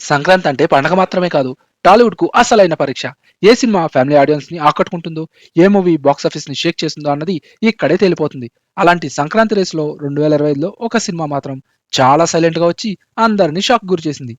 సంక్రాంతి అంటే పండగ మాత్రమే కాదు టాలీవుడ్కు అసలైన పరీక్ష. ఏ సినిమా ఫ్యామిలీ ఆడియన్స్ని ఆకట్టుకుంటుందో ఏ మూవీ బాక్సాఫీస్ని షేక్ చేస్తుందో అన్నది ఇక్కడే తేలిపోతుంది. అలాంటి సంక్రాంతి రేసులో రెండు వేల ఇరవై ఐదులో ఒక సినిమా మాత్రం చాలా సైలెంట్గా వచ్చి అందరినీ షాక్ గురి చేసింది.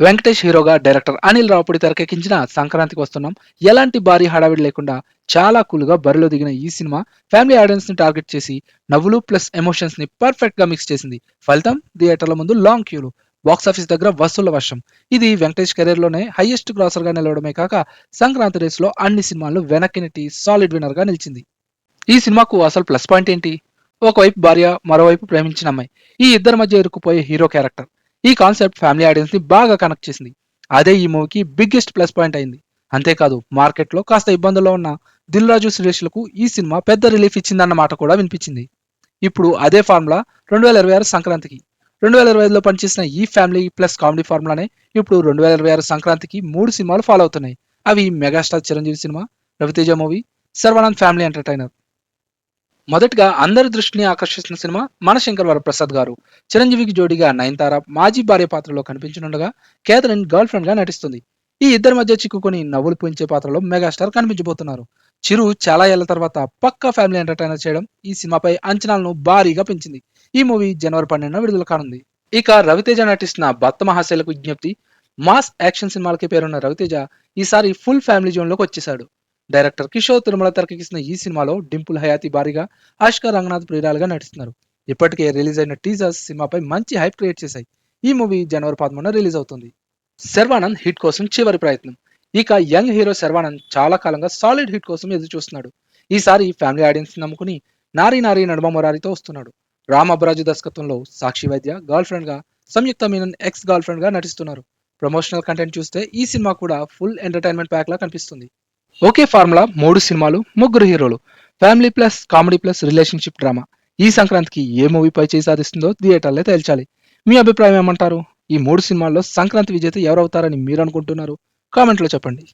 వెంకటేష్ హీరోగా డైరెక్టర్ అనిల్ రావుపూడి తెరకెక్కించిన సంక్రాంతికి వస్తున్నాం. ఎలాంటి భారీ హడావిడి లేకుండా చాలా కూల్గా బరిలో దిగిన ఈ సినిమా ఫ్యామిలీ ఆడియన్స్ని టార్గెట్ చేసి నవ్వులు ప్లస్ ఎమోషన్స్ని పర్ఫెక్ట్గా మిక్స్ చేసింది. ఫలితం థియేటర్ల ముందు లాంగ్ క్యూలు బాక్సాఫీస్ దగ్గర వసూళ్ళ వర్షం. ఇది వెంకటేష్ కెరీర్లోనే హైయెస్ట్ గ్రాసర్గా నిలవడమే కాక సంక్రాంతి రేస్లో అన్ని సినిమాలు వెనక్కి నెట్టి సాలిడ్ విన్నర్గా నిలిచింది. ఈ సినిమాకు అసలు ప్లస్ పాయింట్ ఏంటి? ఒకవైపు భార్య మరోవైపు ప్రేమించిన అమ్మాయి. ఈ ఇద్దరి మధ్య ఇరుక్కుపోయే హీరో క్యారెక్టర్ ఈ కాన్సెప్ట్ ఫ్యామిలీ ఆడియన్స్ని బాగా కనెక్ట్ చేసింది. అదే ఈ మూవీకి బిగ్గెస్ట్ ప్లస్ పాయింట్ అయింది. అంతేకాదు మార్కెట్లో కాస్త ఇబ్బందుల్లో ఉన్న దిల్ రాజు సురేష్లకు ఈ సినిమా పెద్ద రిలీఫ్ ఇచ్చిందన్న మాట కూడా వినిపించింది. ఇప్పుడు అదే ఫార్ములా రెండు వేల ఇరవై ఆరు సంక్రాంతికి. రెండు వేల ఇరవై ఐదులో పనిచేసిన ఈ ఫ్యామిలీ ప్లస్ కామెడీ ఫార్ములానే ఇప్పుడు రెండు వేల ఇరవై ఆరు సంక్రాంతికి మూడు సినిమాలు ఫాలో అవుతున్నాయి. అవి megastar Chiranjeevi cinema Ravi Teja movie Sharwanand family entertainer. మొదటగా అందరి దృష్టిని ఆకర్షిస్తున్న సినిమా మన శంకర్ వరప్రసాద్ గారు. చిరంజీవికి జోడిగా నయనతార మాజీ భార్య పాత్రలో కనిపించనుండగా కేథరిన్ గర్ల్ ఫ్రెండ్గా నటిస్తుంది. ఈ ఇద్దరి మధ్య చిక్కుకొని నవ్వులు పూయించే పాత్రలో మెగాస్టార్ కనిపించబోతున్నారు. చిరు చాలా ఏళ్ళ తర్వాత పక్కా ఫ్యామిలీ ఎంటర్టైనర్ చేయడం ఈ సినిమాపై అంచనాలను భారీగా పెంచింది. ఈ మూవీ జనవరి పన్నెండున విడుదల కానుంది. ఇక రవితేజ నటిస్తున్న భర్త మహాశైలకు విజ్ఞప్తి మాస్ యాక్షన్ సినిమాలకి పేరున్న రవితేజ ఈసారి ఫుల్ ఫ్యామిలీ జోన్లోకి వచ్చేశాడు. డైరెక్టర్ కిషోర్ తిరుమల తెరకెక్కిస్తున్న ఈ సినిమాలో డింపుల్ హయాతి భారీగా ఆష్కా రంగనాథ్ ప్రియురాలుగా నటిస్తున్నారు. ఇప్పటికే రిలీజ్ అయిన టీజర్స్ సినిమాపై మంచి హైప్ క్రియేట్ చేశాయి. ఈ మూవీ జనవరి పదమూడున రిలీజ్ అవుతుంది. శర్వానంద్ హిట్ కోసం చివరి ప్రయత్నం. ఇక యంగ్ హీరో శర్వానంద్ చాలా కాలంగా సాలిడ్ హిట్ కోసం ఎదురు చూస్తున్నాడు ఈసారి ఫ్యామిలీ ఆడియన్స్ నమ్ముకుని నారీ నారీ నడుమ మొరారితో వస్తున్నాడు. రామ్ అబ్రాజు దర్శకత్వంలో సాక్షి వైద్య గర్ల్ ఫ్రెండ్గా సంయుక్త మీనన్ ఎక్స్ గర్ల్ ఫ్రెండ్గా నటిస్తున్నారు. ప్రమోషనల్ కంటెంట్ చూస్తే ఈ సినిమా కూడా ఫుల్ ఎంటర్టైన్మెంట్ ప్యాక్ లా కనిపిస్తుంది. ఒకే ఫార్ములా మూడు సినిమాలు ముగ్గురు హీరోలు. Family plus comedy plus relationship drama. ఈ సంక్రాంతికి ఏ మూవీపై చేయి సాధిస్తుందో థియేటర్లే తేల్చాలి. మీ అభిప్రాయం ఏమంటారు? ఈ మూడు సినిమాల్లో సంక్రాంతి విజేత ఎవరవుతారని మీరు అనుకుంటున్నారు? కామెంట్లో చెప్పండి.